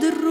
дрот,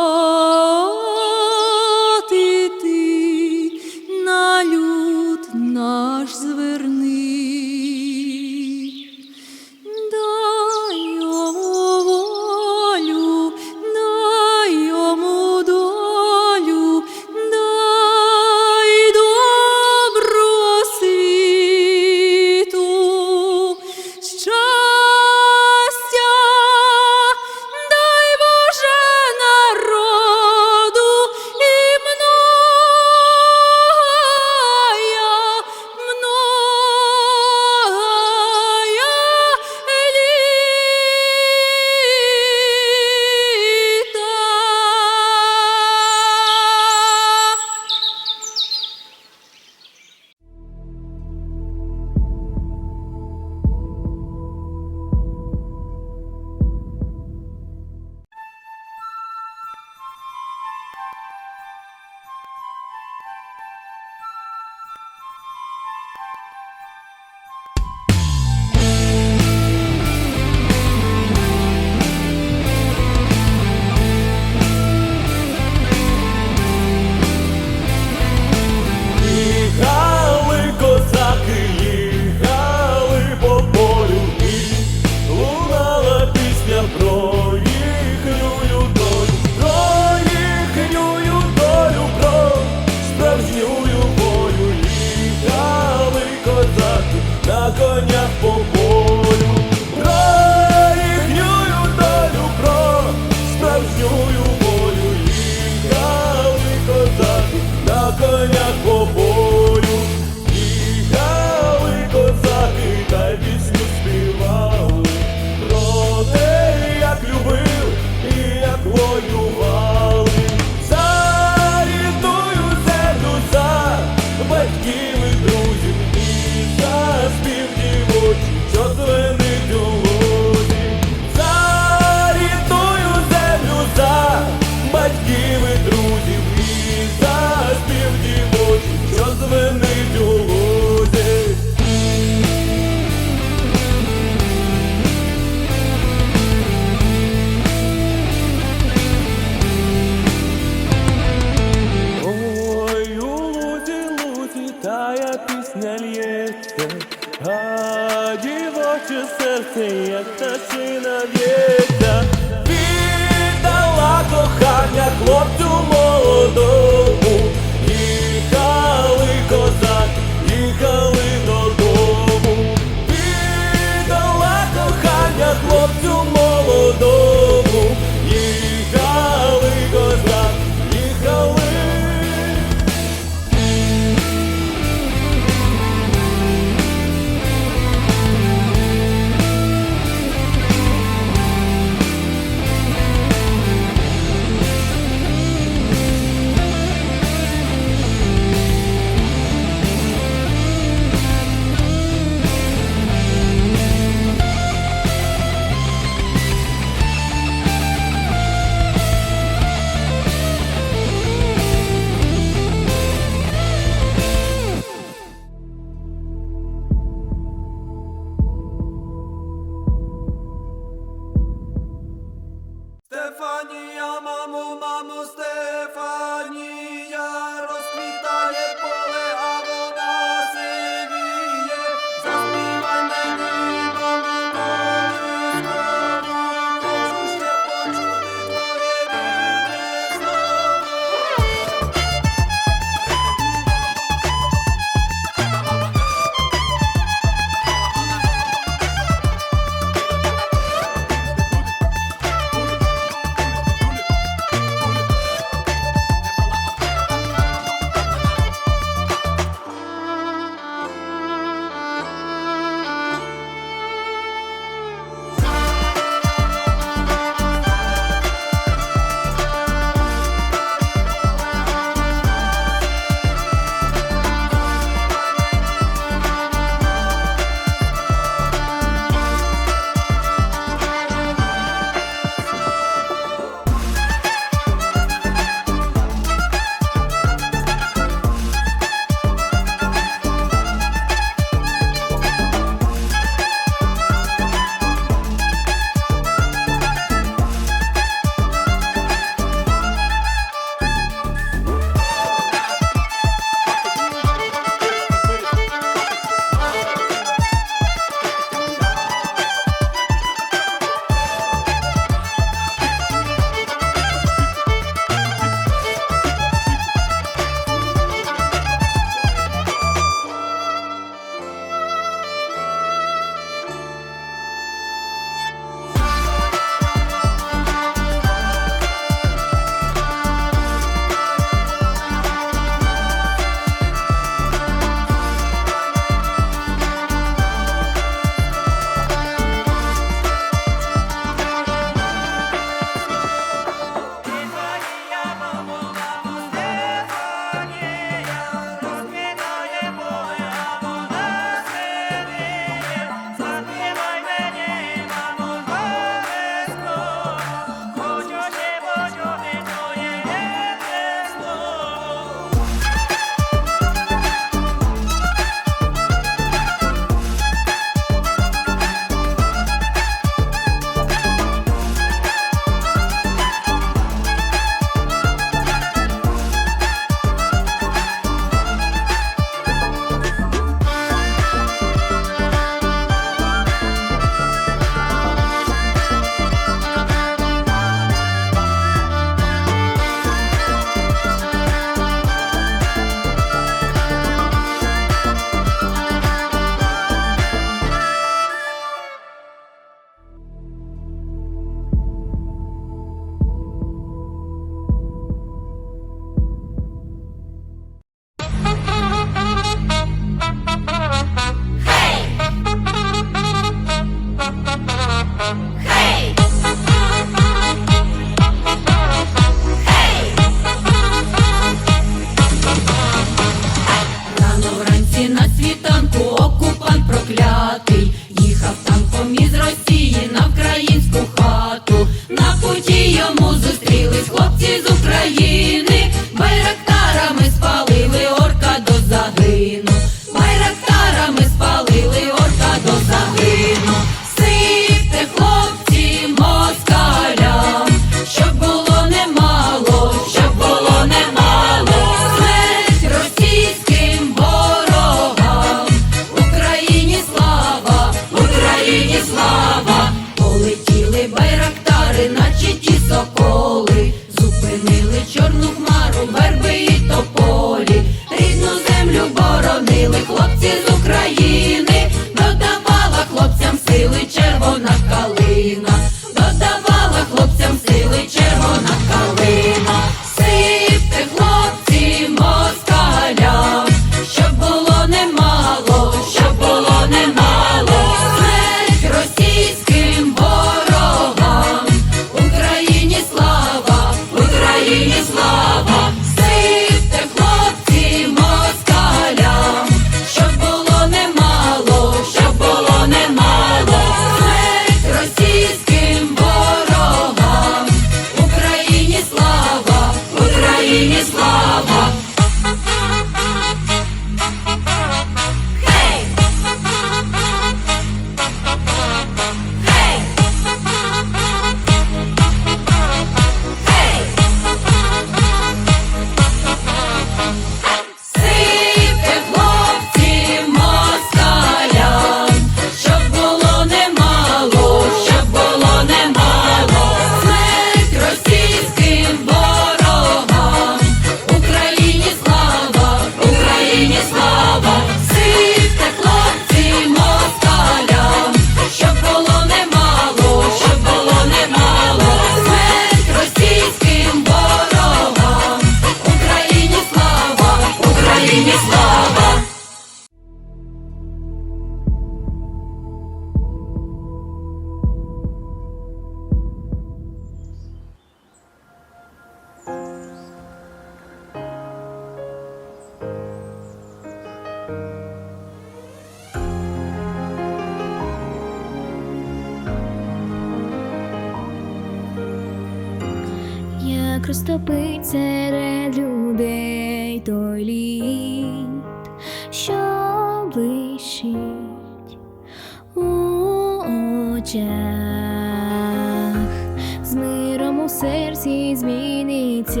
у зміниться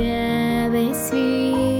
весь світ,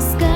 щастя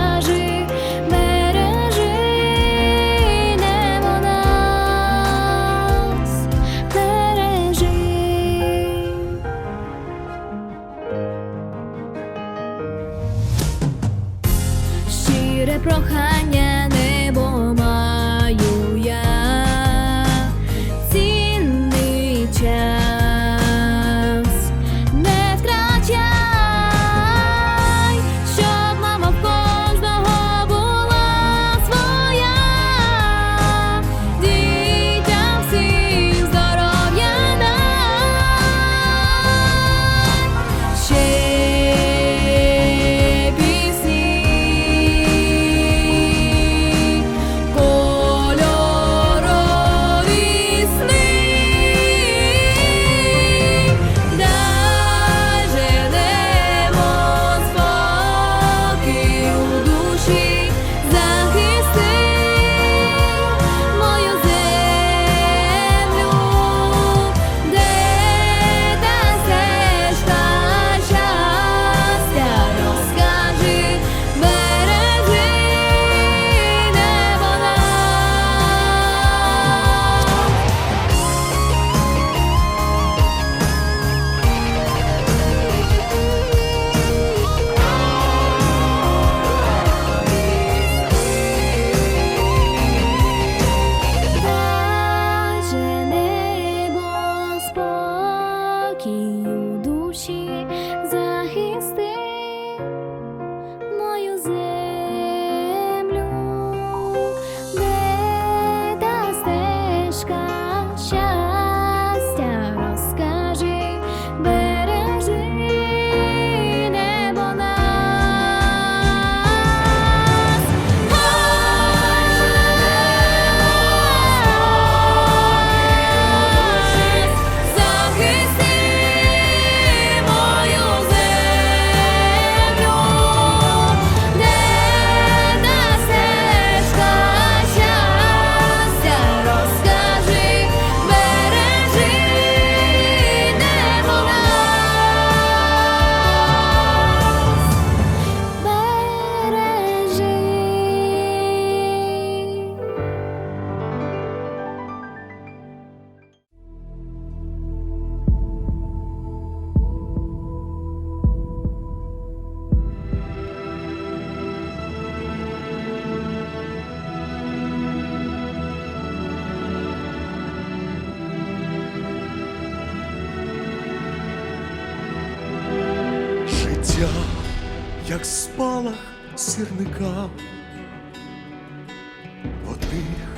як спалах сірника. Одних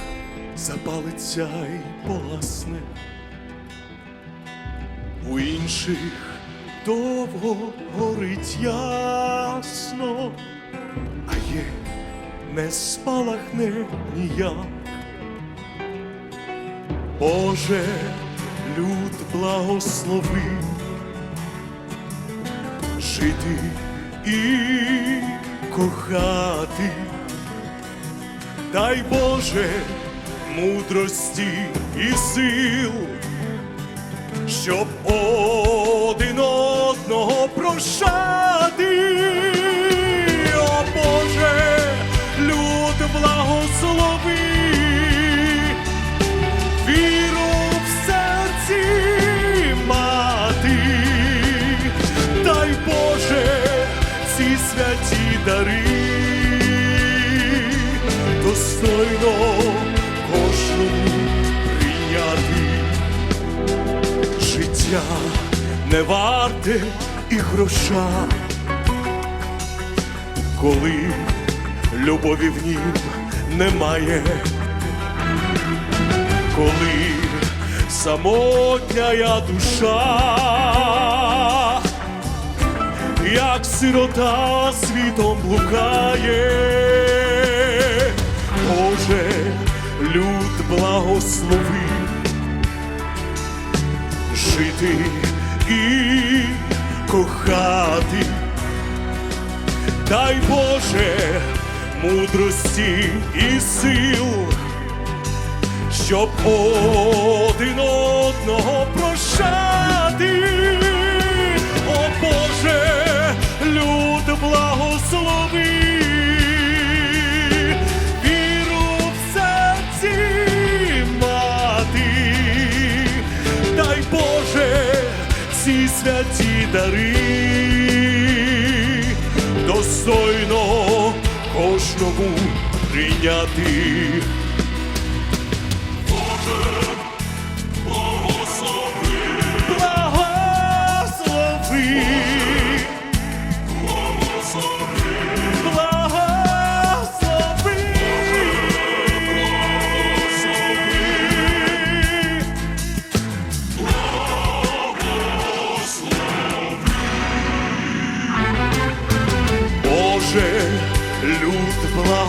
запалиться й погасне, у інших довго горить ясно, а є не спалахне ніяк. Боже, люд благослови жити і кохати. Дай Боже мудрості і сил, щоб один одного прощати. Життя не варте і гроша, коли любові в нім немає, коли самотня я душа. Як сирота світом блукає, Боже, люд благослови, жити і кохати, дай Боже мудрості і сил, щоб один одного прощати. О Боже, люд благослови, святі дари, достойно кожному прийняти.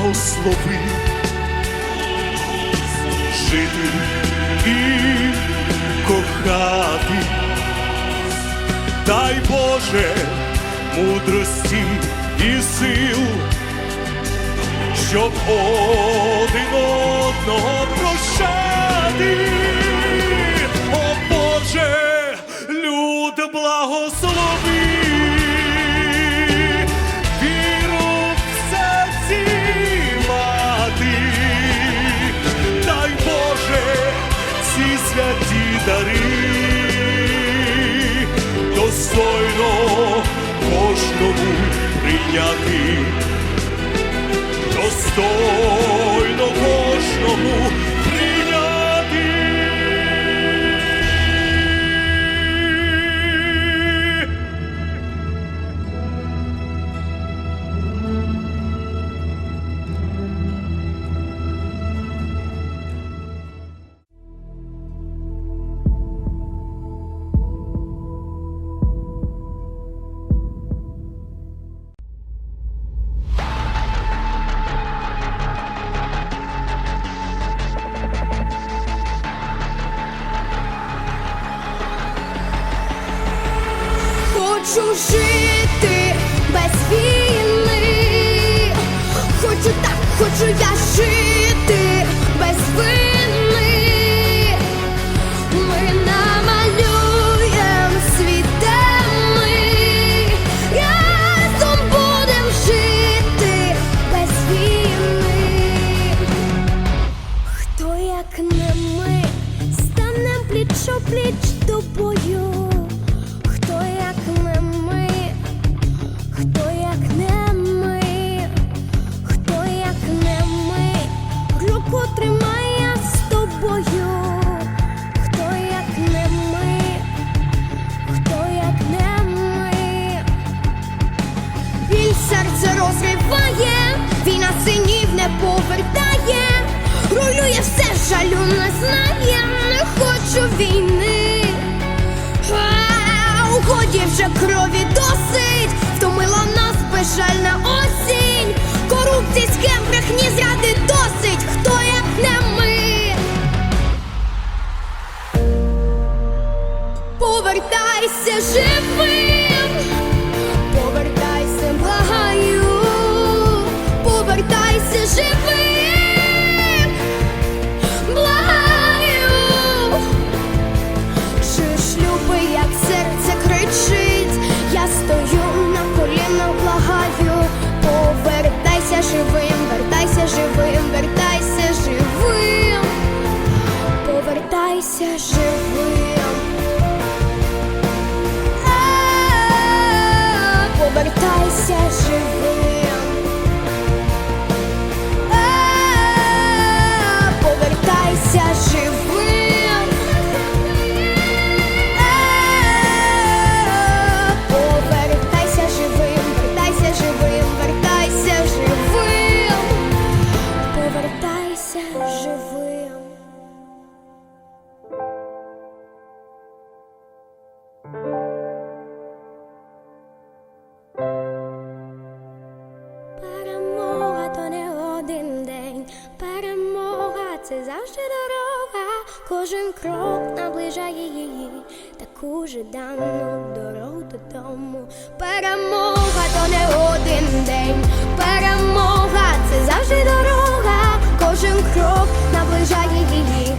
Благослови, жити і кохати. Дай Боже мудрості і сил, щоб один одного прощати. О Боже, люд благослови, прийняти, достойно жити без війни. Хочу так, хочу я жити знає, не хочу війни. Ау, Годі вже крові досить, втомила нас безжальна осінь. Корупції, брехні, зради досить, хто як не ми. Повертайся живим, повертайся, благаю, повертайся живим, Кожен крок наближає її, таку жадану дорогу додому. Перемога то не один день, перемога це завжди дорога. Кожен крок наближає її,